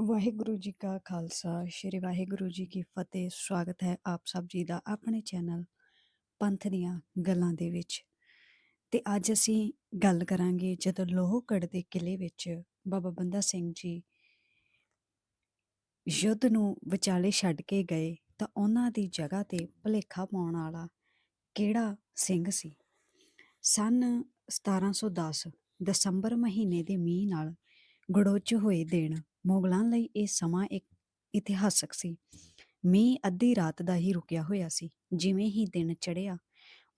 ਵਾਹਿਗੁਰੂ ਜੀ ਕਾ ਖਾਲਸਾ, ਸ੍ਰੀ ਵਾਹਿਗੁਰੂ ਜੀ ਕੀ ਫਤਿਹ। ਸਵਾਗਤ ਹੈ ਆਪ ਸਭ ਜੀ ਦਾ ਆਪਣੇ ਚੈਨਲ ਪੰਥ ਦੀਆਂ ਗੱਲਾਂ ਦੇ ਵਿੱਚ। ਤੇ ਅੱਜ ਅਸੀਂ ਗੱਲ ਕਰਾਂਗੇ ਜਦੋਂ ਲੋਹਗੜ੍ਹ ਦੇ ਕਿਲੇ ਵਿੱਚ ਬਾਬਾ ਬੰਦਾ ਸਿੰਘ ਜੀ ਯੁੱਧ ਨੂੰ ਵਿਚਾਲੇ ਛੱਡ ਕੇ ਗਏ ਤਾਂ ਉਹਨਾਂ ਦੀ ਜਗ੍ਹਾ ਤੇ ਭਲੇਖਾ ਪਾਉਣ ਵਾਲਾ ਕਿਹੜਾ ਸਿੰਘ ਸੀ? ਸਨ 1710 ਦਸੰਬਰ ਮਹੀਨੇ ਦੇ ਮੀਂਹ ਨਾਲ ਗੜੋਚ ਹੋਏ ਦੇਣ ਮੁਗਲਾਂ ਲਈ ਇਹ ਸਮਾਂ ਇੱਕ ਇਤਿਹਾਸਕ ਸੀ। ਮੀਂਹ ਅੱਧੀ ਰਾਤ ਦਾ ਹੀ ਰੁਕਿਆ ਹੋਇਆ ਸੀ, ਜਿਵੇਂ ਹੀ ਦਿਨ ਚੜ੍ਹਿਆ।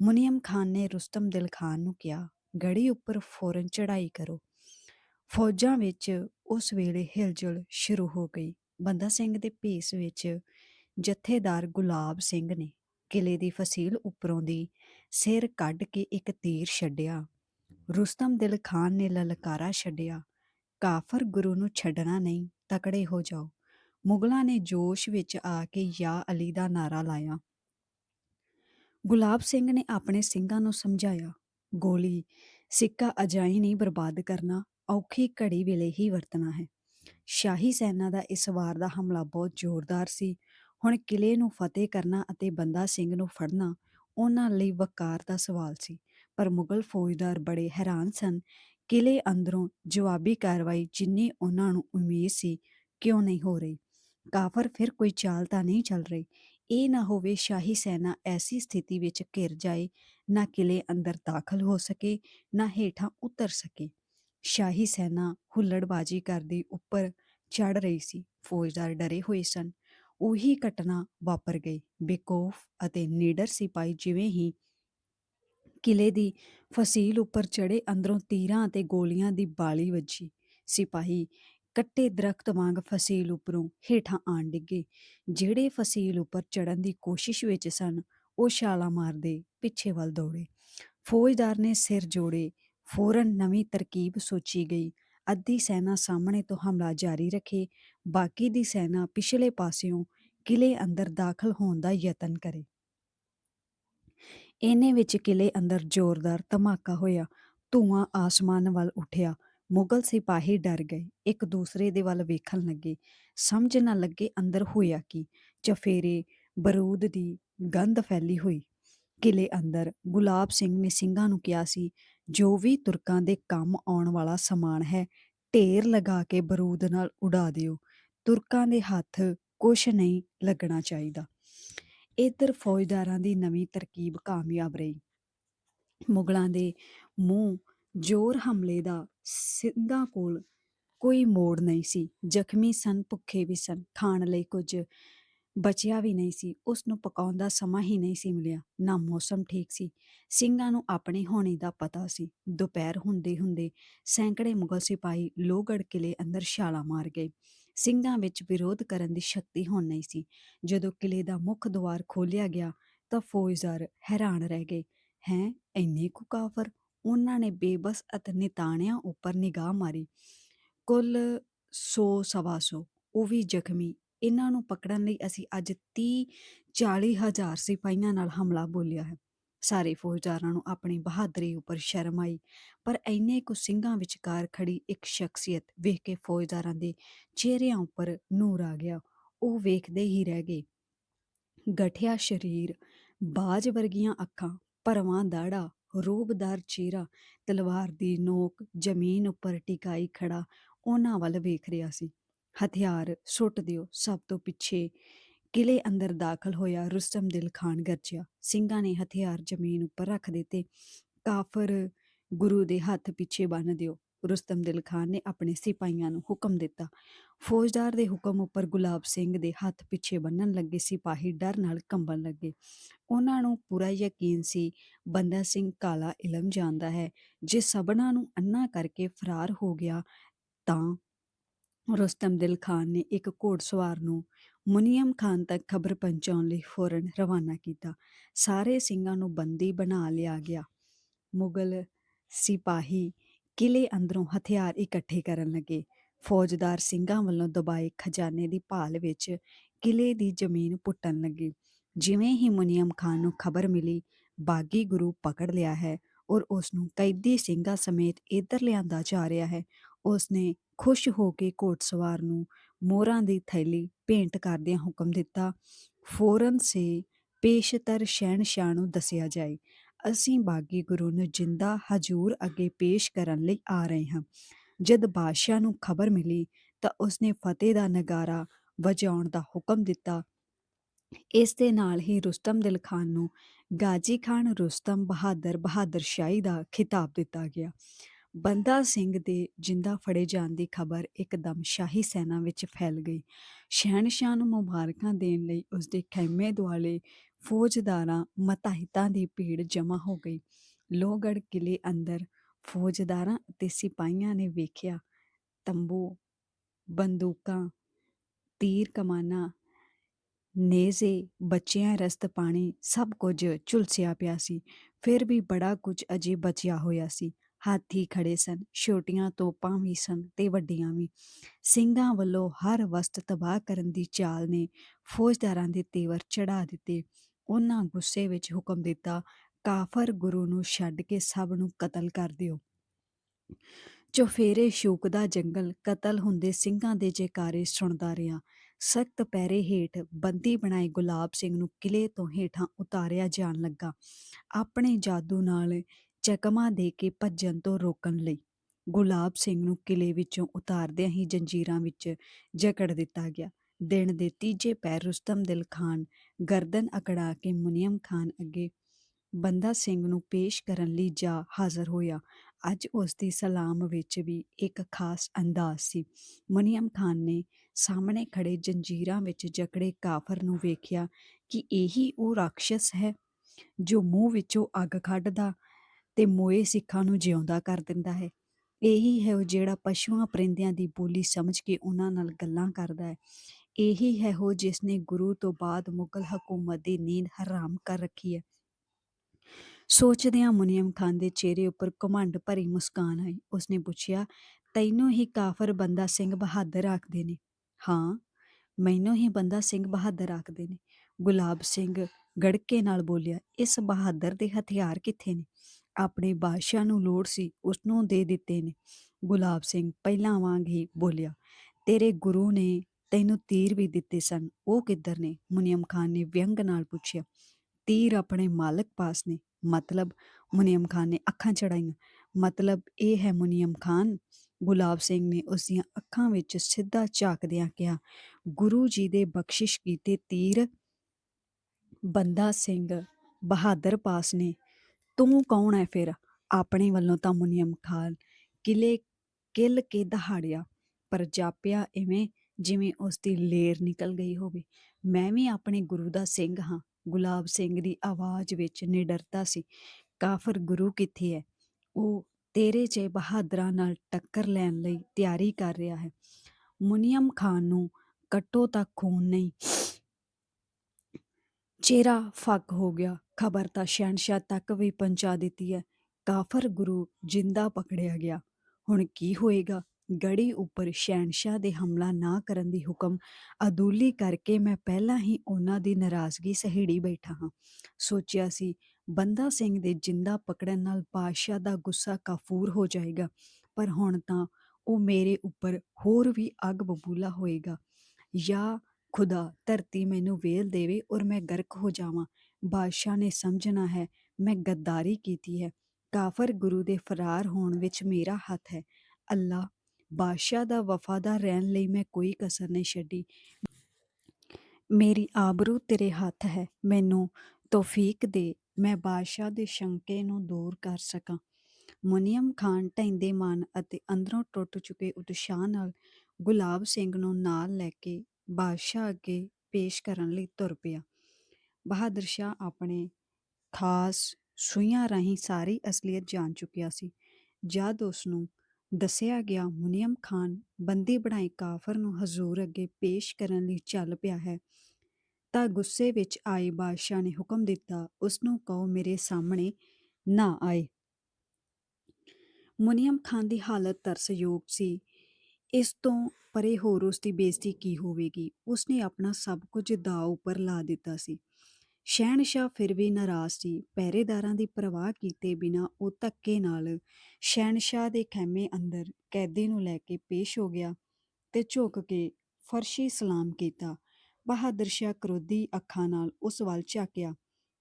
ਮੁਨੀਮ ਖਾਨ ਨੇ ਰੁਸਤਮ ਦਿਲ ਖਾਨ ਨੂੰ ਕਿਹਾ, ਗੜੀ ਉੱਪਰ ਫੌਰਨ ਚੜ੍ਹਾਈ ਕਰੋ। ਫੌਜਾਂ ਵਿੱਚ ਉਸ ਵੇਲੇ ਹਿਲਜੁਲ ਸ਼ੁਰੂ ਹੋ ਗਈ। ਬੰਦਾ ਸਿੰਘ ਦੇ ਭੇਸ ਵਿੱਚ ਜਥੇਦਾਰ ਗੁਲਾਬ ਸਿੰਘ ਨੇ ਕਿਲੇ ਦੀ ਫਸੀਲ ਉੱਪਰੋਂ ਦੀ ਸਿਰ ਕੱਢ ਕੇ ਇੱਕ ਤੀਰ ਛੱਡਿਆ। ਰੁਸਤਮ ਦਿਲ ਖਾਨ ਨੇ ਲਲਕਾਰਾ ਛੱਡਿਆ। ਕਾਫਰ ਗੁਰੂ ਨੂੰ ਛੱਡਣਾ ਨਹੀਂ, ਤਕੜੇ ਹੋ ਜਾਓ। ਮੁਗਲਾਂ ਨੇ ਜੋਸ਼ ਵਿੱਚ ਆ ਕੇ ਯਾ ਅਲੀ ਦਾ ਨਾਰਾ ਲਾਇਆ। ਗੁਲਾਬ ਸਿੰਘ ਨੇ ਆਪਣੇ ਸਿੰਘਾਂ ਨੂੰ ਸਮਝਾਇਆ, ਗੋਲੀ, ਸਿੱਕਾ ਅਜਾਈ ਨਹੀਂ ਬਰਬਾਦ ਕਰਨਾ, ਔਖੀ ਘੜੀ ਵੇਲੇ ਹੀ ਵਰਤਣਾ ਹੈ। ਸ਼ਾਹੀ ਸੈਨਾ ਦਾ ਇਸ ਵਾਰ ਦਾ ਹਮਲਾ ਬਹੁਤ ਜ਼ੋਰਦਾਰ ਸੀ। ਹੁਣ ਕਿਲ੍ਹੇ ਨੂੰ ਫਤਿਹ ਕਰਨਾ ਅਤੇ ਬੰਦਾ ਸਿੰਘ ਨੂੰ ਫੜਨਾ ਉਹਨਾਂ ਲਈ ਵਕਾਰ ਦਾ ਸਵਾਲ ਸੀ, ਪਰ ਮੁਗਲ ਫੌਜਦਾਰ ਬੜੇ ਹੈਰਾਨ ਸਨ ਕਿਲੇ ਅੰਦਰੋਂ ਜਵਾਬੀ ਕਾਰਵਾਈ ਜਿੰਨੀ ਉਹਨਾਂ ਨੂੰ ਉਮੀਦ ਸੀ ਕਿਉਂ ਨਹੀਂ ਹੋ ਰਹੀ। ਕਾਫਰ ਫਿਰ ਕੋਈ ਚਾਲ ਤਾਂ ਨਹੀਂ ਚੱਲ ਰਹੀ। ਇਹ ਨਾ ਹੋਵੇ ਸ਼ਾਹੀ ਸੈਨਾ ਐਸੀ ਸਥਿਤੀ ਵਿੱਚ ਘਿਰ ਜਾਏ, ਨਾ ਕਿਲੇ ਅੰਦਰ ਦਾਖਲ ਹੋ ਸਕੇ, ਨਾ ਹੇਠਾਂ ਉਤਰ ਸਕੇ। ਸ਼ਾਹੀ ਸੈਨਾ ਹੁੱਲੜਬਾਜੀ ਕਰਦੀ ਉੱਪਰ ਚੜ ਰਹੀ ਸੀ। ਫੌਜਦਾਰ ਡਰੇ ਹੋਏ ਸਨ। ਉਹੀ ਘਟਨਾ ਵਾਪਰ ਗਈ। ਬੇਕੋਫ ਅਤੇ ਨੀਡਰ ਸਿਪਾਹੀ ਜਿਵੇਂ ਹੀ ਕਿਲੇ ਦੀ ਫਸੀਲ ਉੱਪਰ ਚੜੇ ਅੰਦਰੋਂ ਤੀਰਾਂ ਅਤੇ ਗੋਲੀਆਂ ਦੀ ਬਾਲੀ ਵੱਜੀ। ਸਿਪਾਹੀ ਕੱਟੇ ਦਰਖਤ ਵਾਂਗ ਫਸੀਲ ਉੱਪਰੋਂ ਹੇਠਾਂ ਆਣ ਡਿੱਗੇ। ਜਿਹੜੇ ਫਸੀਲ ਉੱਪਰ ਚੜਨ ਦੀ ਕੋਸ਼ਿਸ਼ ਵਿੱਚ ਸਨ, ਉਹ ਛਾਲਾਂ ਮਾਰਦੇ ਪਿੱਛੇ ਵੱਲ ਦੌੜੇ। ਫੌਜਦਾਰ ਨੇ ਸਿਰ ਜੋੜੇ। ਫੌਰਨ ਨਵੀਂ ਤਰਕੀਬ ਸੋਚੀ ਗਈ। ਅੱਧੀ ਸੈਨਾ ਸਾਹਮਣੇ ਤੋਂ ਹਮਲਾ ਜਾਰੀ ਰੱਖੇ। ਬਾਕੀ ਦੀ ਸੈਨਾ ਪਿਛਲੇ ਪਾਸਿਓਂ ਕਿਲੇ ਅੰਦਰ ਦਾਖਲ ਹੋਣ ਦਾ ਯਤਨ ਕਰੇ। ਇਹਨੇ ਵਿੱਚ ਕਿਲੇ ਅੰਦਰ ਜ਼ੋਰਦਾਰ ਧਮਾਕਾ ਹੋਇਆ। ਧੂੰਆਂ ਆਸਮਾਨ ਵੱਲ ਉੱਠਿਆ। ਮੁਗਲ ਸਿਪਾਹੀ ਡਰ ਗਏ। ਇੱਕ ਦੂਸਰੇ ਦੇ ਵੱਲ ਵੇਖਣ ਲੱਗੇ। ਸਮਝ ਨਾ ਲੱਗੇ ਅੰਦਰ ਹੋਇਆ ਕੀ। ਚਫੇਰੇ, ਬਰੂਦ ਦੀ ਗੰਧ ਫੈਲੀ ਹੋਈ। ਕਿਲੇ ਅੰਦਰ ਗੁਲਾਬ ਸਿੰਘ ਨੇ ਸਿੰਘਾਂ ਨੂੰ ਕਿਹਾ ਸੀ, ਜੋ ਵੀ ਤੁਰਕਾਂ ਦੇ ਕੰਮ ਆਉਣ ਵਾਲਾ ਸਮਾਨ ਹੈ, ਢੇਰ ਲਗਾ ਕੇ ਬਰੂਦ ਨਾਲ ਉਡਾ ਦਿਓ। ਤੁਰਕਾਂ ਦੇ ਹੱਥ ਕੁਛ ਨਹੀਂ ਲੱਗਣਾ ਚਾਹੀਦਾ। ਇਧਰ ਫੌਜਦਾਰਾਂ ਦੀ ਨਵੀਂ ਤਰਕੀਬ ਕਾਮਯਾਬ ਰਹੀ। ਮੁਗਲਾਂ ਦੇ ਮੂੰਹ ਜ਼ੋਰ ਹਮਲੇ ਦਾ ਸਿੰਘਾਂ ਕੋਲ ਕੋਈ ਮੋੜ ਨਹੀਂ ਸੀ। ਜ਼ਖਮੀ ਸਨ, ਭੁੱਖੇ ਵੀ ਸਨ, ਖਾਣ ਲਈ ਕੁਝ ਬਚਿਆ ਵੀ ਨਹੀਂ ਸੀ। ਉਸ ਨੂੰ ਪਕਾਉਣ ਦਾ ਸਮਾਂ ਹੀ ਨਹੀਂ ਸੀ ਮਿਲਿਆ, ਨਾ ਮੌਸਮ ਠੀਕ ਸੀ। ਸਿੰਘਾਂ ਨੂੰ ਆਪਣੇ ਹੋਣੇ ਦਾ ਪਤਾ ਸੀ। ਦੁਪਹਿਰ ਹੁੰਦੇ ਹੁੰਦੇ ਸੈਂਕੜੇ ਮੁਗਲ ਸਿਪਾਹੀ ਲੋਹਗੜ੍ਹ ਕਿਲੇ ਅੰਦਰ ਛਾਲਾ ਮਾਰ ਗਏ। ਸਿੰਘਾਂ ਵਿੱਚ ਵਿਰੋਧ ਕਰਨ ਦੀ ਸ਼ਕਤੀ ਹੁਣ ਨਹੀਂ ਸੀ। ਜਦੋਂ ਕਿਲੇ ਦਾ ਮੁੱਖ ਦੁਆਰ ਖੋਲ੍ਹਿਆ ਗਿਆ, ਤਾਂ ਫੌਜਦਾਰ ਹੈਰਾਨ ਰਹਿ ਗਏ। ਹੈ, ਇੰਨੇ ਕੁ ਕਾਫਰ? ਉਹਨਾਂ ਨੇ ਬੇਬਸ ਅਤੇ ਨਿਤਾਣਿਆਂ ਉੱਪਰ ਨਿਗਾਹ ਮਾਰੀ। ਕੁੱਲ 100 ਸਵਾ ਸੌ, ਉਹ ਵੀ ਜ਼ਖਮੀ। ਇਹਨਾਂ ਨੂੰ ਪਕੜਨ ਲਈ ਅਸੀਂ ਅੱਜ 30 40 ਹਜ਼ਾਰ ਸਿਪਾਹੀਆਂ ਨਾਲ ਹਮਲਾ ਬੋਲਿਆ ਹੈ। ਸਾਰੇ ਫੌਜਦਾਰਾਂ ਨੂੰ ਆਪਣੀ ਬਹਾਦਰੀ ਉੱਪਰ ਸ਼ਰਮ ਆਈ, ਪਰ ਐਨੇ ਕੁ ਸਿੰਘਾਂ ਵਿਚਕਾਰ ਖੜੀ ਇੱਕ ਸ਼ਖਸੀਅਤ ਵੇਖ ਕੇ ਫੌਜਦਾਰਾਂ ਦੇ ਚਿਹਰਿਆਂ ਉੱਪਰ ਨੂਰ ਆ ਗਿਆ। ਉਹ ਵੇਖਦੇ ਹੀ ਰਹਿ ਗਏ। ਗਠਿਆ ਸਰੀਰ, ਬਾਜ ਵਰਗੀਆਂ ਅੱਖਾਂ, ਭਰਵਾਂ ਦਾੜਾ ਰੂਬਦਾਰ ਚਿਹਰਾ, ਤਲਵਾਰ ਦੀ ਨੋਕ, ਜ਼ਮੀਨ ਉੱਪਰ ਟਿਕਾਈ ਖੜਾ ਉਹਨਾਂ ਵੱਲ ਵੇਖ ਰਿਹਾ ਸੀ। ਹਥਿਆਰ ਸੁੱਟ ਦਿਓ ਸਭ ਤੋਂ ਪਿੱਛੇ। ਕਿਲੇ ਅੰਦਰ ਦਾਖਲ ਹੋਇਆ ਰੁਸਤਮ ਦਿਲ ਖਾਨ ਗਰਜਿਆ। ਸਿੰਘਾਂ ਨੇ ਹਥਿਆਰ ਜ਼ਮੀਨ ਉੱਪਰ ਰੱਖ ਦਿੱਤੇ। ਕਾਫਰ ਗੁਰੂ ਦੇ ਹੱਥ ਪਿੱਛੇ ਬੰਨ ਦਿਓ, ਰੁਸਤਮ ਦਿਲ ਖਾਨ ਨੇ ਆਪਣੇ ਸਿਪਾਹੀਆਂ ਨੂੰ ਹੁਕਮ ਦਿੱਤਾ। ਫੌਜਦਾਰ ਦੇ ਹੁਕਮ ਉੱਪਰ ਗੁਲਾਬ ਸਿੰਘ ਦੇ ਹੱਥ ਪਿੱਛੇ ਬੰਨਣ ਲੱਗੇ, ਸਿਪਾਹੀ ਡਰ ਨਾਲ ਕੰਬਣ ਲੱਗੇ। ਉਹਨਾਂ ਨੂੰ ਪੂਰਾ ਯਕੀਨ ਸੀ, ਬੰਦਾ ਸਿੰਘ ਕਾਲਾ ਇਲਮ ਜਾਣਦਾ ਹੈ। ਜੇ ਸਭਨਾਂ ਨੂੰ ਅੰਨਾ ਕਰਕੇ ਫਰਾਰ ਹੋ ਗਿਆ ਤਾਂ ਰੁਸਤਮ ਦਿਲ ਖਾਨ ਨੇ ਇੱਕ ਘੋੜਸਵਾਰ ਨੂੰ ਮੁਨੀਮ ਖਾਨ ਤੱਕ ਖਬਰ ਪਹੁੰਚਾਉਣ ਲਈ ਫੌਰਨ ਰਵਾਨਾ ਕੀਤਾ। ਸਾਰੇ ਸਿੰਘਾਂ ਨੂੰ ਬੰਦੀ ਬਣਾ ਲਿਆ ਗਿਆ। ਮੁਗਲ ਸਿਪਾਹੀ ਕਿਲੇ ਅੰਦਰੋਂ ਹਥਿਆਰ ਇਕੱਠੇ ਕਰਨ ਲੱਗੇ। ਫੌਜਦਾਰ ਸਿੰਘਾਂ ਵੱਲੋਂ ਦਬਾਏ ਖਜ਼ਾਨੇ ਦੀ ਭਾਲ ਵਿੱਚ ਕਿਲੇ ਦੀ ਜ਼ਮੀਨ ਪੁੱਟਣ ਲੱਗੇ। ਜਿਵੇਂ ਹੀ ਮੁਨੀਮ ਖਾਨ ਨੂੰ ਖਬਰ ਮਿਲੀ, ਬਾਗੀ ਗੁਰੂ ਪਕੜ ਲਿਆ ਹੈ ਔਰ ਉਸ ਨੂੰ ਕੈਦੀ ਸਿੰਘਾਂ ਸਮੇਤ ਇੱਧਰ ਲਿਆਂਦਾ ਜਾ ਰਿਹਾ ਹੈ ਉਸ ਨੇ ਖੁਸ਼ ਹੋ ਕੇ ਘੋੜਸਵਾਰ ਨੂੰ ਮੋਹਰਾਂ ਦੀ ਥੈਲੀ ਭੇਂਟ ਕਰਦਿਆਂ ਹੁਕਮ ਦਿੱਤਾ, ਫੌਰਨ ਸੇ ਪੇਸ਼ਤਰ ਸ਼ਹਿਨशाह ਨੂੰ ਦੱਸਿਆ ਜਾਏ। ਅਸੀਂ ਬਾਗੀ ਗੁਰੂ ਨੂੰ ਜਿੰਦਾ ਹਜੂਰ ਅੱਗੇ ਪੇਸ਼ ਕਰਨ ਲਈ ਆ ਰਹੇ ਹਾਂ। ਜਦ ਬਾਦਸ਼ਾਹ ਨੂੰ ਖਬਰ ਮਿਲੀ ਤਾਂ ਉਸਨੇ ਫਤਿਹ ਦਾ ਨਗਾਰਾ ਵਜਾਉਣ ਦਾ ਹੁਕਮ ਦਿੱਤਾ। ਇਸ ਦੇ ਨਾਲ ਹੀ ਰੁਸਤਮ ਦਿਲ ਖਾਨ ਨੂੰ ਗਾਜੀ ਖਾਨ ਰੁਸਤਮ ਬਹਾਦਰ ਬਹਾਦਰ ਸ਼ਾਹੀ ਦਾ ਖਿਤਾਬ ਦਿੱਤਾ ਗਿਆ। ਬੰਦਾ ਸਿੰਘ ਦੇ ਜਿੰਦਾ ਫੜੇ ਜਾਣ ਦੀ ਖਬਰ ਇੱਕਦਮ ਸ਼ਾਹੀ ਸੈਨਾ ਵਿੱਚ ਫੈਲ ਗਈ। ਸ਼ਹਿਨशाह ਨੂੰ ਮੁਬਾਰਕਾਂ ਦੇਣ ਲਈ ਉਸਦੇ ਖੈਮੇ ਦੁਆਲੇ ਫੌਜਦਾਰਾਂ ਮਤਾਹਿਤਾਂ ਦੀ ਭੀੜ ਜਮ੍ਹਾਂ ਹੋ ਗਈ। ਲੋਹਗੜ੍ਹ ਕਿਲੇ ਅੰਦਰ ਫੌਜਦਾਰਾਂ ਅਤੇ ਸਿਪਾਹੀਆਂ ਨੇ ਵੇਖਿਆ ਤੰਬੂ, ਬੰਦੂਕਾਂ, ਤੀਰ ਕਮਾਨਾਂ, ਨੇਜ਼ੇ, ਬੱਚਿਆਂ ਰਸਤ ਪਾਣੀ ਸਭ ਕੁਝ ਝੁਲਸਿਆ ਪਿਆ ਸੀ। ਫਿਰ ਵੀ ਬੜਾ ਕੁਝ ਅਜੇ ਬਚਿਆ ਹੋਇਆ ਸੀ। ਹਾਥੀ ਖੜੇ ਸਨ, ਛੋਟੀਆਂ ਤੋਪਾਂ ਵੀ ਸਨ ਤੇ ਵੱਡੀਆਂ ਵੀ। ਸਿੰਘਾਂ ਵੱਲੋਂ ਹਰ ਵਸਤ ਤਬਾਹ ਕਰਨ ਦੀ ਚਾਲ ਨੇ ਫੌਜਦਾਰਾਂ ਦੇ ਤੇਵਰ ਚੜਾ ਦਿੱਤੇ। ਉਹਨਾਂ ਗੁੱਸੇ ਵਿੱਚ ਹੁਕਮ ਦਿੱਤਾ, ਕਾਫਰ ਗੁਰੂ ਨੂੰ ਛੱਡ ਕੇ ਸਭ ਨੂੰ ਕਤਲ ਕਰ ਦਿਓ। ਚੁਫੇਰੇ ਸ਼ੂਕਦਾ ਜੰਗਲ ਕਤਲ ਹੁੰਦੇ ਸਿੰਘਾਂ ਦੇ ਜੈਕਾਰੇ ਸੁਣਦਾ ਰਿਹਾ। ਸਖਤ ਪੈਰੇ ਹੇਠ ਬੰਦੀ ਬਣਾਏ ਗੁਲਾਬ ਸਿੰਘ ਨੂੰ ਕਿਲੇ ਤੋਂ ਹੇਠਾਂ ਉਤਾਰਿਆ ਜਾਣ ਲੱਗਾ। ਆਪਣੇ ਜਾਦੂ ਨਾਲ ਚਕਮਾ ਦੇ ਕੇ ਭੱਜਣ ਤੋਂ ਰੋਕਣ ਲਈ ਗੁਲਾਬ ਸਿੰਘ ਨੂੰ ਕਿਲੇ ਵਿੱਚੋਂ ਉਤਾਰਦਿਆਂ ਹੀ ਜੰਜੀਰਾਂ ਵਿੱਚ ਜਕੜ ਦਿੱਤਾ ਗਿਆ। ਦਿਨ ਦੇ ਤੀਜੇ ਪੈਰ ਰੁਸਤਮ ਦਿਲ ਖਾਨ ਗਰਦਨ ਅਕੜਾ ਕੇ ਮੁਨੀਮ ਖਾਨ ਅੱਗੇ ਬੰਦਾ ਸਿੰਘ ਨੂੰ ਪੇਸ਼ ਕਰਨ ਲਈ ਜਾ ਹਾਜ਼ਰ ਹੋਇਆ। ਅੱਜ ਉਸ ਦੀ ਸਲਾਮ ਵਿੱਚ ਵੀ ਇੱਕ ਖਾਸ ਅੰਦਾਜ਼ ਸੀ। ਮੁਨੀਮ ਖਾਨ ਨੇ ਸਾਹਮਣੇ ਖੜੇ ਜੰਜੀਰਾਂ ਵਿੱਚ ਜਕੜੇ ਕਾਫਰ ਨੂੰ ਵੇਖਿਆ ਕਿ ਇਹੀ ਉਹ ਰਾਖਸ਼ ਹੈ ਜੋ ਮੂੰਹ ਵਿੱਚੋਂ ਅੱਗ ਕੱਢਦਾ ਤੇ ਮੋਏ ਸਿੱਖਾਂ ਨੂੰ ਜਿਉਂਦਾ ਕਰ ਦਿੰਦਾ ਹੈ। ਇਹੀ ਹੈ ਉਹ ਜਿਹੜਾ ਪਸ਼ੂਆਂ ਪਰਿੰਦਿਆਂ ਦੀ ਬੋਲੀ ਸਮਝ ਕੇ ਉਹਨਾਂ ਨਾਲ ਗੱਲਾਂ ਕਰਦਾ ਹੈ। ਇਹੀ ਹੈ ਉਹ ਜਿਸ ਨੇ ਗੁਰੂ ਤੋਂ ਬਾਅਦ ਮੁਗਲ ਹਕੂਮਤ ਦੀ ਨੀਂਦ ਹਰਾਮ ਕਰ ਰੱਖੀ ਹੈ। ਸੋਚਦਿਆਂ ਮੁਨੀਮ ਖਾਨ ਦੇ ਚਿਹਰੇ ਉੱਪਰ ਘਮੰਡ ਭਰੀ ਮੁਸਕਾਨ ਆਈ। ਉਸਨੇ ਪੁੱਛਿਆ, ਤੈਨੂੰ ਹੀ ਕਾਫਰ ਬੰਦਾ ਸਿੰਘ ਬਹਾਦਰ ਆਖਦੇ ਨੇ? ਹਾਂ, ਮੈਨੂੰ ਹੀ ਬੰਦਾ ਸਿੰਘ ਬਹਾਦਰ ਆਖਦੇ ਨੇ। ਗੁਲਾਬ ਸਿੰਘ ਗੜਕੇ ਨਾਲ ਬੋਲਿਆ, ਇਸ ਬਹਾਦਰ ਦੇ ਹਥਿਆਰ ਕਿੱਥੇ ਨੇ? ਆਪਣੇ ਬਾਦਸ਼ਾਹ ਨੂੰ ਲੋੜ ਸੀ, ਉਸਨੂੰ ਦੇ ਦਿੱਤੇ ਨੇ। ਗੁਲਾਬ ਸਿੰਘ ਪਹਿਲਾਂ ਵਾਂਗ ਹੀ ਬੋਲਿਆ, ਤੇਰੇ ਗੁਰੂ ਨੇ ਤੈਨੂੰ ਤੀਰ ਵੀ ਦਿੱਤੇ ਸਨ, ਉਹ ਕਿੱਧਰ ਨੇ? ਮੁਨੀਮ ਖਾਨ ਨੇ ਵਿਅੰਗ ਨਾਲ ਪੁੱਛਿਆ, ਤੀਰ ਆਪਣੇ ਮਾਲਕ ਪਾਸ ਨੇ? ਮਤਲਬ ਮੁਨੀਮ ਖਾਨ ਨੇ ਅੱਖਾਂ ਚੜਾਈਆਂ ਮਤਲਬ ਇਹ ਹੈ ਮੁਨੀਮ ਖਾਨ? ਗੁਲਾਬ ਸਿੰਘ ਨੇ ਉਸ ਦੀਆਂ ਅੱਖਾਂ ਵਿੱਚ ਸਿੱਧਾ ਝਾਕਦਿਆਂ ਕਿਹਾ, ਗੁਰੂ ਜੀ ਦੇ ਬਖਸ਼ਿਸ਼ ਕੀਤੇ ਤੀਰ ਬੰਦਾ ਸਿੰਘ ਬਹਾਦਰ ਪਾਸ ਨੇ ਤੂੰ ਕੌਣ ਹੈ ਫਿਰ? ਆਪਣੇ ਵੱਲੋਂ ਤਾਂ ਮੁਨੀਮ ਖਾਨ ਕਿਲੇ, ਕਿਲ ਕੇ ਦਹਾੜਿਆ, ਪਰ ਜਾਪਿਆ ਐਵੇਂ ਜਿਵੇਂ ਉਸ ਦੀ ਲੇਰ ਨਿਕਲ ਗਈ ਹੋਵੇ। ਮੈਂ ਵੀ ਆਪਣੇ ਗੁਰੂ ਦਾ ਸਿੰਘ ਹਾਂ। ਗੁਲਾਬ ਸਿੰਘ ਦੀ ਆਵਾਜ਼ ਵਿੱਚ ਨਿਡਰਤਾ ਸੀ, ਕਾਫਰ ਗੁਰੂ ਕਿੱਥੇ ਹੈ ਉਹ ਤੇਰੇ ਜੇ ਬਹਾਦਰਾਂ ਨਾਲ ਟੱਕਰ ਲੈਣ ਲਈ ਤਿਆਰੀ ਕਰ ਰਿਹਾ ਹੈ। ਮੁਨੀਮ ਖਾਨ ਨੂੰ ਕੱਟੋ ਤੱਕ ਖੂਨ ਨਹੀਂ। ਚਿਹਰਾ ਫੱਕ ਹੋ ਗਿਆ। ਖਬਰ ਤਾਂ ਸ਼ਹਿਨशाह ਤੱਕ ਵੀ ਪਹੁੰਚਾ ਦਿੱਤੀ ਹੈ। ਕਾਫਰ ਗੁਰੂ ਜਿੰਦਾ ਪਕੜਿਆ ਗਿਆ। ਹੁਣ ਕੀ ਹੋਏਗਾ? ਗੜੀ ਉੱਪਰ ਸ਼ਹਿਨशाह ਦੇ ਹਮਲਾ ਨਾ ਕਰਨ ਦੀ ਹੁਕਮ ਅਦੂਲੀ ਕਰਕੇ ਮੈਂ ਪਹਿਲਾਂ ਹੀ ਉਹਨਾਂ ਦੀ ਨਾਰਾਜ਼ਗੀ ਸਹਿੜੀ ਬੈਠਾ ਹਾਂ। ਸੋਚਿਆ ਸੀ, ਬੰਦਾ ਸਿੰਘ ਦੇ ਜਿੰਦਾ ਪਕੜਨ ਨਾਲ ਪਾਸ਼ਾ ਦਾ ਗੁੱਸਾ ਕਾਫੂਰ ਹੋ ਜਾਏਗਾ, ਪਰ ਹੁਣ ਤਾਂ ਉਹ ਮੇਰੇ ਉੱਪਰ ਹੋਰ ਵੀ ਅੱਗ ਬਬੂਲਾ ਹੋਏਗਾ। ਜਾਂ ਖੁਦਾ ਧਰਤੀ ਮੈਨੂੰ ਵੇਲ ਦੇਵੇ ਔਰ ਮੈਂ ਗਰਕ ਹੋ ਜਾਵਾਂ। ਬਾਦਸ਼ਾਹ ਨੇ ਸਮਝਣਾ ਹੈ, ਮੈਂ ਗੱਦਾਰੀ ਕੀਤੀ ਹੈ। ਕਾਫਰ ਗੁਰੂ ਦੇ ਫਰਾਰ ਹੋਣ ਵਿੱਚ ਮੇਰਾ ਹੱਥ ਹੈ। ਅੱਲਾ ਬਾਦਸ਼ਾਹ ਦਾ ਵਫਾਦਾਰ ਰਹਿਣ ਲਈ ਮੈਂ ਕੋਈ ਕਸਰ ਨਹੀਂ ਛੱਡੀ। ਮੇਰੀ ਆਬਰੂ ਤੇਰੇ ਹੱਥ ਹੈ। ਮੈਨੂੰ ਤੌਫੀਕ ਦੇ, ਮੈਂ ਬਾਦਸ਼ਾਹ ਦੇ ਸ਼ੰਕੇ ਨੂੰ ਦੂਰ ਕਰ ਸਕਾਂ। ਮੁਨੀਮ ਖਾਨ ਢੈਂਦੇ ਮਨ ਅਤੇ ਅੰਦਰੋਂ ਟੁੱਟ ਚੁੱਕੇ ਉਤਸ਼ਾਹ ਨਾਲ ਗੁਲਾਬ ਸਿੰਘ ਨੂੰ ਨਾਲ ਲੈ ਕੇ ਬਾਦਸ਼ਾਹ ਅੱਗੇ ਪੇਸ਼ ਕਰਨ ਲਈ ਤੁਰ ਪਿਆ। ਬਹਾਦਰ ਸ਼ਾਹ ਆਪਣੇ ਖਾਸ ਸੂਈਆਂ ਰਾਹੀਂ ਸਾਰੀ ਅਸਲੀਅਤ ਜਾਣ ਚੁੱਕਿਆ ਸੀ। ਜਦ ਉਸ ਨੂੰ ਦੱਸਿਆ ਗਿਆ, ਮੁਨੀਮ ਖਾਨ ਬੰਦੀ ਬਣਾਈ ਕਾਫਰ ਨੂੰ ਹਜ਼ੂਰ ਅੱਗੇ ਪੇਸ਼ ਕਰਨ ਲਈ ਚੱਲ ਪਿਆ ਹੈ, ਤਾਂ ਗੁੱਸੇ ਵਿੱਚ ਆਏ ਬਾਦਸ਼ਾਹ ਨੇ ਹੁਕਮ ਦਿੱਤਾ ਉਸ ਨੂੰ ਕਹੋ, ਮੇਰੇ ਸਾਹਮਣੇ ਨਾ ਆਏ। ਮੁਨੀਮ ਖਾਨ ਦੀ ਹਾਲਤ ਤਰਸਯੋਗ ਸੀ। ਇਸ ਤੋਂ ਪਰੇ ਹੋਰ ਉਸ ਦੀ ਬੇਇੱਜ਼ਤੀ ਕੀ ਹੋਵੇਗੀ? ਉਸ ਨੇ ਆਪਣਾ ਸਭ ਕੁਝ ਦਾਅ ਉੱਪਰ ਲਾ ਦਿੱਤਾ ਸੀ। ਸ਼ਹਿਨशाह ਫਿਰ ਵੀ ਨਾਰਾਜ਼ ਸੀ। ਪਹਿਰੇਦਾਰਾਂ ਦੀ ਪਰਵਾਹ ਕੀਤੇ ਬਿਨਾ ਉਹ ਧੱਕੇ ਨਾਲ ਸ਼ਹਿਨशाह ਦੇ ਖੈਮੇ ਅੰਦਰ ਕੈਦੀ ਨੂੰ ਲੈ ਕੇ ਪੇਸ਼ ਹੋ ਗਿਆ ਤੇ ਝੁਕ ਕੇ ਫਰਸ਼ੀ ਸਲਾਮ ਕੀਤਾ। ਬਹਾਦਰ ਸ਼ਾਹ ਕਰੋਧੀ ਅੱਖਾਂ ਨਾਲ ਉਸ ਵੱਲ ਝਾਕਿਆ।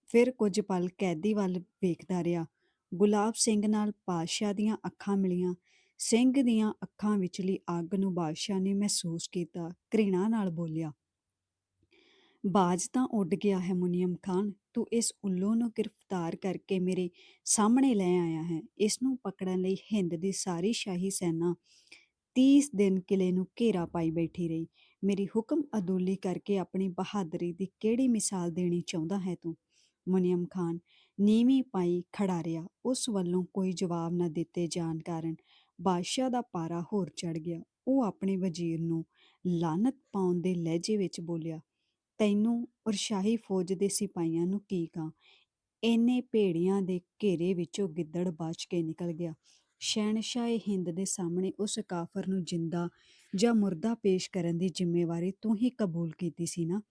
ਫਿਰ ਕੁਝ ਪਲ ਕੈਦੀ ਵੱਲ ਵੇਖਦਾ ਰਿਹਾ। ਗੁਲਾਬ ਸਿੰਘ ਨਾਲ ਪਾਸ਼ਾ ਦੀਆਂ ਅੱਖਾਂ ਮਿਲੀਆਂ। ਸਿੰਘ ਦੀਆਂ ਅੱਖਾਂ ਵਿਚਲੀ ਅੱਗ ਨੂੰ ਬਾਦਸ਼ਾਹ ਨੇ ਮਹਿਸੂਸ ਕੀਤਾ, ਘ੍ਰਿਣਾ ਨਾਲ ਬੋਲਿਆ, ਬਾਜ ਤਾਂ ਉੱਡ ਗਿਆ ਹੈ ਮੁਨੀਮ ਖਾਨ, ਤੂੰ ਇਸ ਉੱਲੂ ਨੂੰ ਗ੍ਰਿਫਤਾਰ ਕਰਕੇ ਮੇਰੇ ਸਾਹਮਣੇ ਲੈ ਆਇਆ ਹੈ। ਇਸ ਨੂੰ ਪਕੜਨ ਲਈ ਹਿੰਦ ਦੀ ਸਾਰੀ ਸ਼ਾਹੀ ਸੈਨਾ 30 ਦਿਨ ਕਿਲੇ ਨੂੰ ਘੇਰਾ ਪਾਈ ਬੈਠੀ ਰਹੀ। ਮੇਰੀ ਹੁਕਮ ਅਦੂਲੀ ਕਰਕੇ ਆਪਣੀ ਬਹਾਦਰੀ ਦੀ ਕਿਹੜੀ ਮਿਸਾਲ ਦੇਣੀ ਚਾਹੁੰਦਾ ਹੈ ਤੂੰ? ਮੁਨੀਮ ਖਾਨ ਨੀਵੀਂ ਪਾਈ ਖੜਾ ਰਿਹਾ। ਉਸ ਵੱਲੋਂ ਕੋਈ ਜਵਾਬ ਨਾ ਦਿੱਤੇ ਜਾਣ ਕਾਰਨ ਬਾਦਸ਼ਾਹ ਦਾ ਪਾਰਾ ਹੋਰ ਚੜ ਗਿਆ। ਉਹ ਆਪਣੇ ਵਜ਼ੀਰ ਨੂੰ ਲਾਨਤ ਪਾਉਣ ਦੇ ਲਹਿਜੇ ਵਿੱਚ ਬੋਲਿਆ, ਤੈਨੂੰ ਔਰ ਸ਼ਾਹੀ ਫੌਜ ਦੇ ਸਿਪਾਹੀਆਂ ਨੂੰ ਕੀ ਕਾਂ ਇੰਨੇ ਭੇੜੀਆਂ ਦੇ ਘੇਰੇ ਵਿੱਚੋਂ ਗਿੱਦੜ ਬਚ ਕੇ ਨਿਕਲ ਗਿਆ। ਸ਼ਹਿਨशाह ਹਿੰਦ ਦੇ ਸਾਹਮਣੇ ਉਸ ਕਾਫਰ ਨੂੰ ਜਿੰਦਾ ਜਾਂ ਮੁਰਦਾ ਪੇਸ਼ ਕਰਨ ਦੀ ਜ਼ਿੰਮੇਵਾਰੀ ਤੂੰ ਹੀ ਕਬੂਲ ਕੀਤੀ ਸੀ ਨਾ?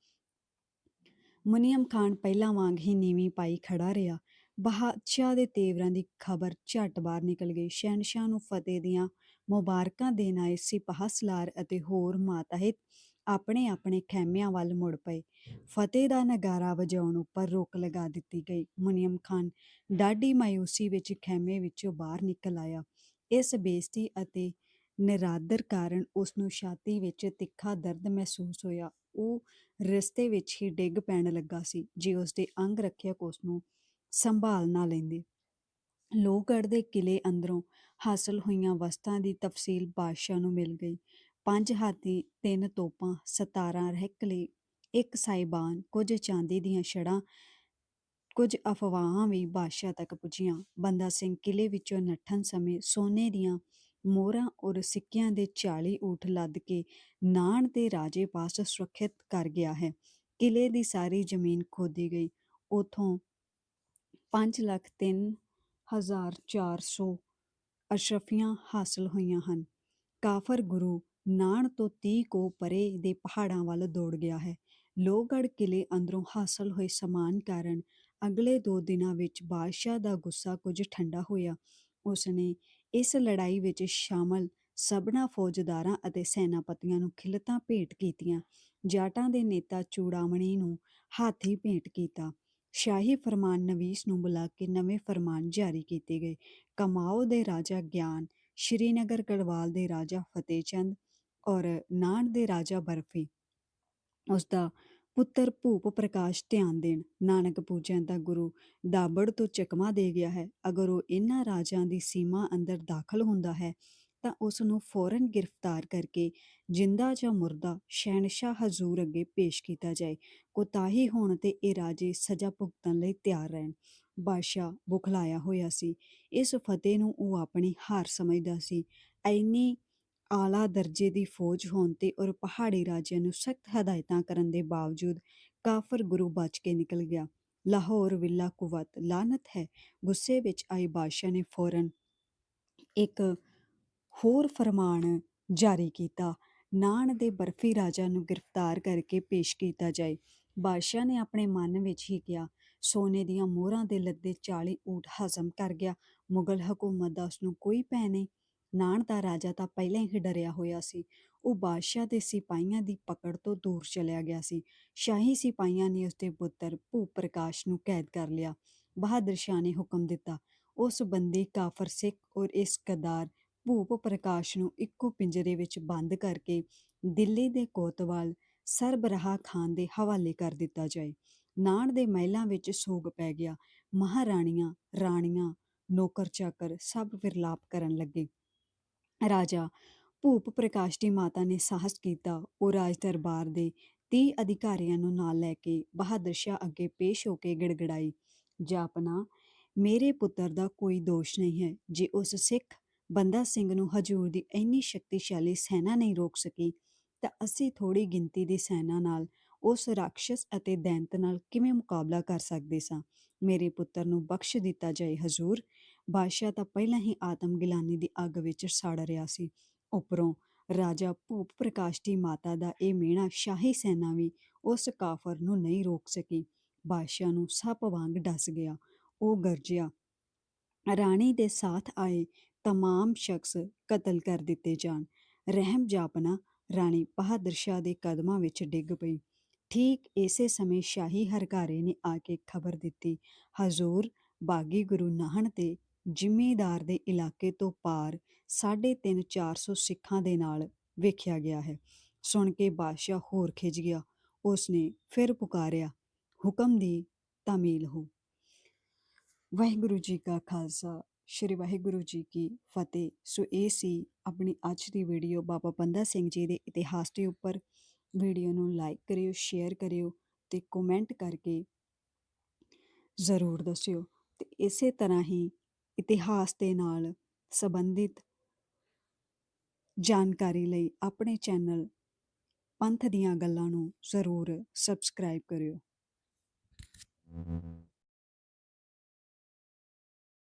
ਮੁਨੀਮ ਖਾਨ ਪਹਿਲਾਂ ਵਾਂਗ ਹੀ ਨੀਵੀਂ ਪਾਈ ਖੜਾ ਰਿਹਾ। ਬਾਦਸ਼ਾਹ ਦੇ ਤੇਵਰਾਂ ਦੀ ਖਬਰ ਝੱਟ ਬਾਹਰ ਨਿਕਲ ਗਈ। ਸ਼ਹਿਨशाह ਨੂੰ ਫਤਿਹ ਦੀਆਂ ਮੁਬਾਰਕਾਂ ਦੇਣ ਆਏ ਸਿਪਾਹ, ਸਲਾਰ ਅਤੇ ਹੋਰ ਮਾਤਹਿਤ ਆਪਣੇ ਆਪਣੇ ਖੈਮਿਆਂ ਵੱਲ ਮੁੜ ਪਏ। ਫਤਿਹ ਦਾ ਨਗਾਰਾ ਵਜਾਉਣ ਉੱਪਰ ਰੋਕ ਲਗਾ ਦਿੱਤੀ ਗਈ। ਮੁਨੀਮ ਖਾਨ ਡਾਢੀ ਮਾਇੂਸੀ ਵਿੱਚ ਖੈਮੇ ਵਿੱਚੋਂ ਬਾਹਰ ਨਿਕਲ ਆਇਆ। ਇਸ ਬੇਇੱਜ਼ਤੀ ਅਤੇ ਨਿਰਾਦਰ ਕਾਰਨ ਉਸ ਨੂੰ ਛਾਤੀ ਵਿੱਚ ਤਿੱਖਾ ਦਰਦ ਮਹਿਸੂਸ ਹੋਇਆ। ਉਹ ਰਸਤੇ ਵਿੱਚ ਹੀ ਡਿੱਗ ਪੈਣ ਲੱਗਾ ਸੀ। ਜੇ ਉਸ ਦੇ ਅੰਗ ਰੱਖਿਅਕ ਉਸ ਨੂੰ ਸੰਭਾਲ ਨਾ ਲੈਂਦੇ। ਲੋਹਗੜ੍ਹ ਦੇ ਕਿਲੇ ਅੰਦਰੋਂ ਹਾਸਲ ਹੋਈਆਂ ਵਸਤਾਂ ਦੀ ਤਫਸੀਲ ਬਾਦਸ਼ਾਹ ਨੂੰ ਮਿਲ ਗਈ। ਪੰਜ ਹਾਥੀ, ਤਿੰਨ ਤੋਪਾਂ 17 ਰਹਿਕਲੇ ਇੱਕ ਸਾਈਬਾਨ ਕੁਝ ਚਾਂਦੀ ਦੀਆਂ ਛੜਾਂ, ਕੁਝ ਅਫਵਾਹਾਂ ਵੀ ਬਾਦਸ਼ਾਹ ਤੱਕ ਪੁੱਜੀਆਂ। ਬੰਦਾ ਸਿੰਘ ਕਿਲੇ ਵਿੱਚੋਂ ਨੱਠਣ ਸਮੇਂ ਸੋਨੇ ਦੀਆਂ ਮੋਹਰਾਂ ਔਰ ਸਿੱਕਿਆਂ ਦੇ 40 ਊਠ ਲੱਦ ਕੇ ਨਾਣ ਦੇ ਰਾਜੇ ਪਾਸ ਸੁਰੱਖਿਅਤ ਕਰ ਗਿਆ ਹੈ। ਕਿਲੇ ਦੀ ਸਾਰੀ ਜ਼ਮੀਨ ਖੋਦੀ ਗਈ। ਉਥੋਂ ਪੰਜ ਲੱਖ ਤਿੰਨ ਹਜ਼ਾਰ ਚਾਰ ਸੌ ਅਸ਼ਰਫੀਆਂ ਹਾਸਲ ਹੋਈਆਂ ਹਨ। ਕਾਫਰ ਗੁਰੂ ਨਾਣ ਤੋਂ 30 ਕੋ ਪਰੇ ਦੇ ਪਹਾੜਾਂ ਵੱਲ ਦੌੜ ਗਿਆ ਹੈ। ਲੋਹਗੜ੍ਹ ਕਿਲੇ ਅੰਦਰੋਂ ਹਾਸਲ ਹੋਏ ਸਮਾਨ ਕਾਰਨ ਅਗਲੇ ਦੋ ਦਿਨਾਂ ਵਿੱਚ ਬਾਦਸ਼ਾਹ ਦਾ ਗੁੱਸਾ ਕੁਝ ਠੰਡਾ ਹੋਇਆ। ਉਸਨੇ ਇਸ ਲੜਾਈ ਵਿੱਚ ਸ਼ਾਮਲ ਸਭਨਾ ਫੌਜਦਾਰਾਂ ਅਤੇ ਸੈਨਾਪਤੀਆਂ ਨੂੰ ਖਿਲਤਾਂ ਭੇਟ ਕੀਤੀਆਂ। ਜਾਟਾਂ ਦੇ ਨੇਤਾ ਚੂੜਾਮਣੀ ਨੂੰ ਹਾਥੀ ਭੇਟ ਕੀਤਾ। ਸ਼ਾਹੀ ਫਰਮਾਨ ਨਵੀਸ ਨੂੰ ਬੁਲਾ ਕੇ ਨਵੇਂ ਫਰਮਾਨ ਜਾਰੀ ਕੀਤੇ ਗਏ। ਕਮਾਓ ਦੇ ਰਾਜਾ ਗਿਆਨ, ਸ਼੍ਰੀਨਗਰ ਗੜਵਾਲ ਦੇ ਰਾਜਾ ਫਤਿਹਚੰਦ ਔਰ ਨਾਨ ਦੇ ਰਾਜਾ ਬਰਫੀ। ਉਸ ਦਾ ਪੁੱਤਰ ਭੂਪ ਪ੍ਰਕਾਸ਼ ਧਿਆਨ ਦੇਣ। ਨਾਨਕ ਪੂਜਨ ਦਾ ਗੁਰੂ ਦਾਬੜ ਤੋਂ ਚਕਮਾ ਦੇ ਗਿਆ ਹੈ। ਅਗਰ ਉਹ ਇਹਨਾਂ ਰਾਜਾਂ ਦੀ ਸੀਮਾ ਅੰਦਰ ਦਾਖਲ ਹੁੰਦਾ ਹੈ ਤਾਂ ਉਸ ਨੂੰ ਫੌਰਨ ਗ੍ਰਿਫਤਾਰ ਕਰਕੇ ਜਿੰਦਾ ਜਾਂ ਮੁਰਦਾ ਸ਼ਹਿਨशाह ਹਜ਼ੂਰ ਅੱਗੇ ਪੇਸ਼ ਕੀਤਾ ਜਾਏ। ਕੋਤਾਹੀ ਹੋਣ ਤੇ ਇਹ ਰਾਜੇ ਸਜ਼ਾ ਭੁਗਤਣ ਲਈ ਤਿਆਰ ਰਹਿਣ। ਬਾਦਸ਼ਾਹ ਬੁਖਲਾਇਆ ਹੋਇਆ ਸੀ। ਇਸ ਫਤਿਹ ਨੂੰ ਉਹ ਆਪਣੀ ਹਾਰ ਸਮਝਦਾ ਸੀ। ਐਨੀ ਆਲਾ ਦਰਜੇ ਦੀ ਫੌਜ ਹੋਣ ਤੇ ਔਰ ਪਹਾੜੀ ਰਾਜਿਆਂ ਨੂੰ ਸਖਤ ਹਦਾਇਤਾਂ ਕਰਨ ਦੇ ਬਾਵਜੂਦ ਕਾਫਰ ਗੁਰੂ ਬਚ ਕੇ ਨਿਕਲ ਗਿਆ। ਲਾਹੌਰ ਵਿਲਾ ਕੁਵਤ ਲਾਨਤ ਹੈ। ਗੁੱਸੇ ਵਿੱਚ ਆਏ ਬਾਦਸ਼ਾਹ ਨੇ ਫੌਰਨ ਇੱਕ ਹੋਰ ਫਰਮਾਨ ਜਾਰੀ ਕੀਤਾ। ਨਾਨ ਦੇ ਬਰਫੀ ਰਾਜਾ ਨੂੰ ਗ੍ਰਿਫਤਾਰ ਕਰਕੇ ਪੇਸ਼ ਕੀਤਾ ਜਾਏ। ਬਾਦਸ਼ਾਹ ਨੇ ਆਪਣੇ ਮਨ ਵਿੱਚ ਹੀ ਕਿਹਾ, ਸੋਨੇ ਦੀਆਂ ਮੋਹਰਾਂ ਦੇ ਲੱਦੇ 40 ਊਠ ਹਜ਼ਮ ਕਰ ਗਿਆ। ਮੁਗਲ ਹਕੂਮਤ ਦਾ ਉਸ ਨੂੰ ਕੋਈ ਭੈ ਨਹੀਂ। ਨਾਨ ਦਾ ਰਾਜਾ ਤਾਂ ਪਹਿਲਾਂ ਹੀ ਡਰਿਆ ਹੋਇਆ ਸੀ। ਉਹ ਬਾਦਸ਼ਾਹ ਦੇ ਸਿਪਾਹੀਆਂ ਦੀ ਪਕੜ ਤੋਂ ਦੂਰ ਚਲਿਆ ਗਿਆ ਸੀ। ਸ਼ਾਹੀ ਸਿਪਾਹੀਆਂ ਨੇ ਉਸਦੇ ਪੁੱਤਰ ਭੂਪ ਪ੍ਰਕਾਸ਼ ਨੂੰ ਕੈਦ ਕਰ ਲਿਆ। ਬਹਾਦਰ ਸ਼ਾਹ ਨੇ ਹੁਕਮ ਦਿੱਤਾ, ਉਸ ਬੰਦੀ ਕਾਫਰ ਸਿੱਖ ਔਰ ਇਸ ਕਦਾਰ ਭੂਪ ਪ੍ਰਕਾਸ਼ ਨੂੰ ਇੱਕੋ ਪਿੰਜਰੇ ਵਿੱਚ ਬੰਦ ਕਰਕੇ ਦਿੱਲੀ ਦੇ ਕੋਤਵਾਲ ਸਰਬਰਾਹ ਖਾਨ ਦੇ ਹਵਾਲੇ ਕਰ ਦਿੱਤਾ ਜਾਏ। ਨਾਣ ਦੇ ਮਹਿਲਾਂ ਵਿੱਚ ਸੋਗ ਪੈ ਗਿਆ। ਮਹਾਰਾਣੀਆਂ, ਰਾਣੀਆਂ ਨੌਕਰ ਚਾਕਰ ਸਭ ਵਿਰਲਾਪ ਕਰਨ ਲੱਗੇ। ਰਾਜਾ ਭੂਪ ਪ੍ਰਕਾਸ਼ ਦੀ ਮਾਤਾ ਨੇ ਸਾਹਸ ਕੀਤਾ। ਉਹ ਰਾਜ ਦਰਬਾਰ ਦੇ 30 ਅਧਿਕਾਰੀਆਂ ਨੂੰ ਨਾਲ ਲੈ ਕੇ ਬਹਾਦਰ ਸ਼ਾਹ ਅੱਗੇ ਪੇਸ਼ ਹੋ ਕੇ ਗੜਗੜਾਈ। ਜਾਪਨਾ, ਮੇਰੇ ਪੁੱਤਰ ਦਾ ਕੋਈ ਦੋਸ਼ ਨਹੀਂ ਹੈ। ਜੇ ਉਸ ਸਿੱਖ ਬੰਦਾ ਸਿੰਘ ਨੂੰ ਹਜੂਰ ਦੀ ਇੰਨੀ ਸ਼ਕਤੀਸ਼ਾਲੀ ਸੈਨਾ ਨਹੀਂ ਰੋਕ ਸਕੀ, ਤਾਂ ਅਸੀਂ ਥੋੜੀ ਗਿਣਤੀ ਦੀ ਸੈਨਾ ਨਾਲ ਉਸ ਰਾਖਸ਼ ਅਤੇ ਦੈਂਤ ਨਾਲ ਕਿਵੇਂ ਮੁਕਾਬਲਾ ਕਰ ਸਕਦੇ ਸਾਂ? ਮੇਰੇ ਪੁੱਤਰ ਨੂੰ ਬਖਸ਼ ਦਿੱਤਾ ਜਾਏ ਹਜ਼ੂਰ। ਬਾਦਸ਼ਾਹ ਤਾਂ ਪਹਿਲਾਂ ਹੀ ਆਤਮ ਗਿਲਾਨੀ ਦੀ ਅੱਗ ਵਿੱਚ ਸੜ ਰਿਹਾ ਸੀ। ਉਪਰੋਂ ਰਾਜਾ ਭੂਪ ਪ੍ਰਕਾਸ਼ ਦੀ ਮਾਤਾ ਦਾ ਇਹ ਮੇਣਾ ਸ਼ਾਹੀ ਸੈਨਾ ਵੀ ਉਸ ਕਾਫਰ ਨੂੰ ਨਹੀਂ ਰੋਕ ਸਕੀ। ਬਾਦਸ਼ਾਹ ਨੂੰ ਸੱਪ ਵਾਂਗ ਡਸ ਗਿਆ। ਉਹ ਗਰਜਿਆ। ਰਾਣੀ ਦੇ ਸਾਥ ਆਏ। ਤਮਾਮ ਸ਼ਖਸ ਕਤਲ ਕਰ ਦਿੱਤੇ ਜਾਣ ਰਹਿਮ ਜਾਪਨਾ ਰਾਣੀ ਬਹਾਦਰ ਸ਼ਾਹ ਦੇ ਕਦਮਾਂ ਵਿੱਚ ਡਿੱਗ ਪਈ ਠੀਕ ਇਸੇ ਸਮੇਂ ਸ਼ਾਹੀ ਹਰਕਾਰੇ ਨੇ ਆ ਕੇ ਖਬਰ ਦਿੱਤੀ ਹਜ਼ੂਰ ਬਾਗੀ ਗੁਰੂ ਨਾਨਕ ਤੇ ਜ਼ਿਮੀਦਾਰ ਦੇ ਇਲਾਕੇ ਤੋਂ ਪਾਰ 3.5-400 ਸਿੱਖਾਂ ਦੇ ਨਾਲ ਵੇਖਿਆ ਗਿਆ ਹੈ ਸੁਣ ਕੇ ਬਾਦਸ਼ਾਹ ਹੋਰ ਖਿਜ ਗਿਆ ਉਸਨੇ ਫਿਰ ਪੁਕਾਰਿਆ ਹੁਕਮ ਦੀ ਤਾਮੀਲ ਹੋ ਵਾਹਿਗੁਰੂ ਜੀ ਕਾ ਖਾਲਸਾ ਸ਼੍ਰੀ ਵਾਹਿਗੁਰੂ ਜੀ ਕੀ ਫਤਿਹ। ਸੋ ਇਹ ਸੀ ਆਪਣੀ ਅੱਜ ਦੀ ਵੀਡੀਓ। ਬਾਬਾ ਬੰਦਾ ਸਿੰਘ ਜੀ ਦੇ ਇਤਿਹਾਸ ਦੇ ਉੱਪਰ ਵੀਡੀਓ ਨੂੰ ਲਾਈਕ ਕਰਿਓ ਸ਼ੇਅਰ ਕਰਿਓ ਤੇ ਕਮੈਂਟ ਕਰਕੇ ਜ਼ਰੂਰ ਦੱਸਿਓ। ਤੇ ਇਸੇ ਤਰ੍ਹਾਂ ਹੀ ਇਤਿਹਾਸ ਦੇ ਨਾਲ ਸੰਬੰਧਿਤ ਜਾਣਕਾਰੀ ਲਈ ਆਪਣੇ ਚੈਨਲ ਪੰਥ ਦੀਆਂ ਗੱਲਾਂ ਨੂੰ ਜ਼ਰੂਰ ਸਬਸਕ੍ਰਾਈਬ ਕਰਿਓ।